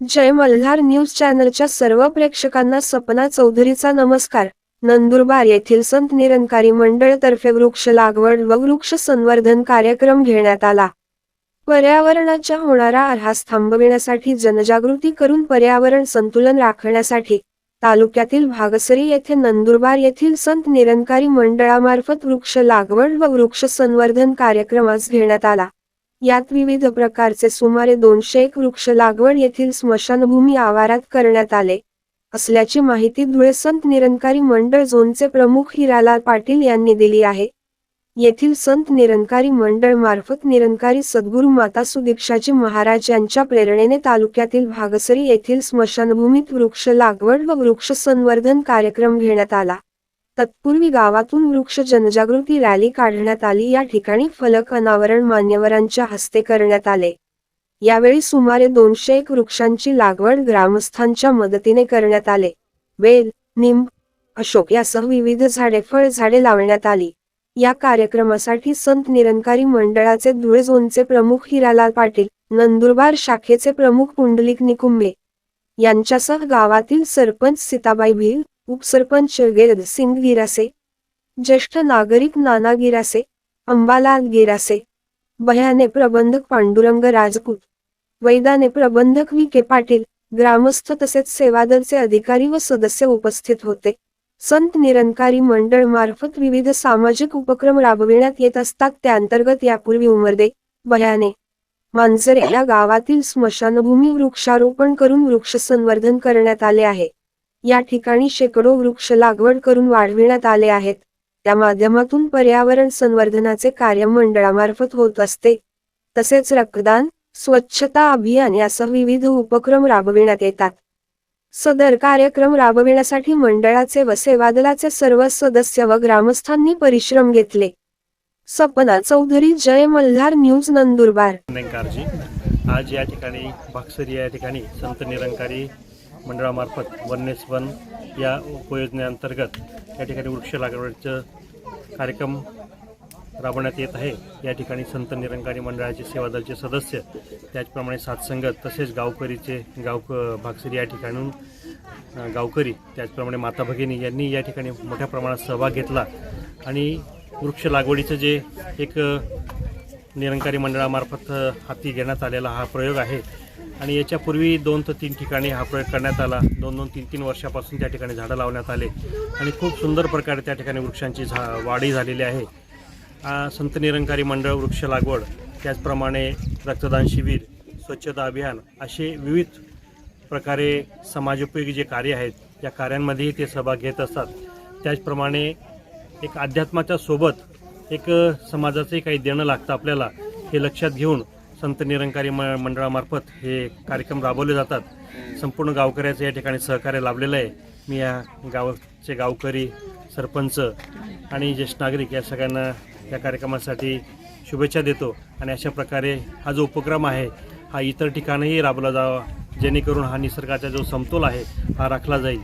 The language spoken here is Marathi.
जय मल्हार न्यूज चॅनलच्या सर्व प्रेक्षकांना सपना चौधरीचा नमस्कार. नंदुरबार येथील संत निरंकारी मंडळ तर्फे वृक्ष लागवड व वृक्ष संवर्धन कार्यक्रम घेण्यात आला. पर्यावरणाच्या होणारा आरहास थांबविण्यासाठी जनजागृती करून पर्यावरण संतुलन राखण्यासाठी तालुक्यातील भागसरी येथे नंदुरबार येथील संत निरंकारी मंडळामार्फत वृक्ष लागवड व वृक्ष संवर्धन कार्यक्रमास घेण्यात आला. यात विविध प्रकारचे सुमारे दोनशे एक वृक्ष लागवड येथील स्मशानभूमी आवारात करण्यात आले. असल्याची माहिती धुळे संत निरंकारी मंडळ झोनचे प्रमुख हिरालाल पाटील यांनी दिली आहे. येथील संत निरंकारी मंडळ मार्फत निरंकारी सद्गुरू माता सुदीक्षाजी महाराज यांच्या प्रेरणेने तालुक्यातील भागसरी येथील स्मशानभूमीत वृक्ष लागवड व वृक्ष संवर्धन कार्यक्रम घेण्यात आला. तत्पूर्वी गावातून वृक्ष जनजागृती रॅली काढण्यात आली. या ठिकाणी फलक अनावरण मान्यवरांच्या हस्ते करण्यात आले. यावेळी सुमारे दोनशे एक वृक्षांची लागवड ग्रामस्थांच्या मदतीने करण्यात आले. वेल निंब अशोक यासह विविध झाडे फळ झाडे लावण्यात आली. या कार्यक्रमासाठी संत निरंकारी मंडळाचे धुळे झोनचे प्रमुख हिरालाल पाटील नंदुरबार शाखेचे प्रमुख पुंडलिक निकुंबे यांच्यासह गावातील सरपंच सीताबाई भिल उपसरपंच गेरद सिंग गिरासे ज्येष्ठ नागरिक नाना गिरासे अंबालाल गिरासे बह्याने प्रबंधक पांडुरंग राजपूत वैदाने प्रबंधक विखे पाटील ग्रामस्थ तसेच सेवादलचे अधिकारी व सदस्य उपस्थित होते. संत निरंकारी मंडळ मार्फत विविध सामाजिक उपक्रम राबविण्यात येत असतात. त्या अंतर्गत यापूर्वी उमरदे बह्याने मांजरे या गावातील स्मशानभूमी वृक्षारोपण करून वृक्ष संवर्धन करण्यात आले आहे. या ठिकाणी शेकडो वृक्ष लागवड करून वाढविण्यात आले आहेत. त्या माध्यमातून पर्यावरण संवर्धनाचे कार्य मंडळामार्फत होत असते. तसेच रक्तदान स्वच्छता अभियान यासह विविध उपक्रम राबविण्यात येतात. सदर कार्यक्रम राबविण्यासाठी मंडळाचे व सेवादलाचे सर्व सदस्य व ग्रामस्थांनी परिश्रम घेतले. सपना चौधरी जय मल्हार न्यूज नंदुरबार. आज या ठिकाणी भागसरी या ठिकाणी संत निरंकारी मंडळामार्फत वननेस वन या उपयोजनेअंतर्गत या ठिकाणी वृक्ष लागवडीचं कार्यक्रम राबवण्यात येत आहे. या ठिकाणी संत निरंकारी मंडळाचे सेवादलचे सदस्य त्याचप्रमाणे सातसंगत तसेच गावकरीचे गावक भागसरी या ठिकाणून गावकरी त्याचप्रमाणे माता भगिनी यांनी या ठिकाणी मोठ्या प्रमाणात सहभाग घेतला. आणि वृक्ष लागवडीचं जे एक निरंकारी मंडळामार्फत हाती घेण्यात आलेला हा प्रयोग आहे आणि याच्यापूर्वी दोन ते तीन ठिकाणी हा प्रयोग करण्यात आला. दोन दोन तीन तीन वर्षापासून त्या ठिकाणी झाडं लावण्यात आले. आणि खूप सुंदर प्रकारे त्या ठिकाणी वृक्षांची झा वाढही झालेली आहे. संत निरंकारी मंडळ वृक्ष लागवड त्याचप्रमाणे रक्तदान शिबिर स्वच्छता अभियान असे विविध प्रकारे समाजोपयोगी जे कार्य आहेत या कार्यांमध्येही ते सहभाग घेत असतात. त्याचप्रमाणे एक अध्यात्माच्या सोबत एक समाजाचंही काही देणं लागतं आपल्याला हे लक्षात घेऊन संत निरंकारी म मंडळामार्फत हे कार्यक्रम राबवले जातात. संपूर्ण गावकऱ्याचं या ठिकाणी सहकार्य लाभलेलं आहे. मी या गावचे गावकरी सरपंच आणि ज्येष्ठ नागरिक या सगळ्यांना या कार्यक्रमासाठी शुभेच्छा देतो आणि अशा प्रकारे हा जो उपक्रम आहे हा इतर ठिकाणीही राबवला जावा जेणेकरून हा निसर्गाचा जो समतोल आहे हा राखला जाईल.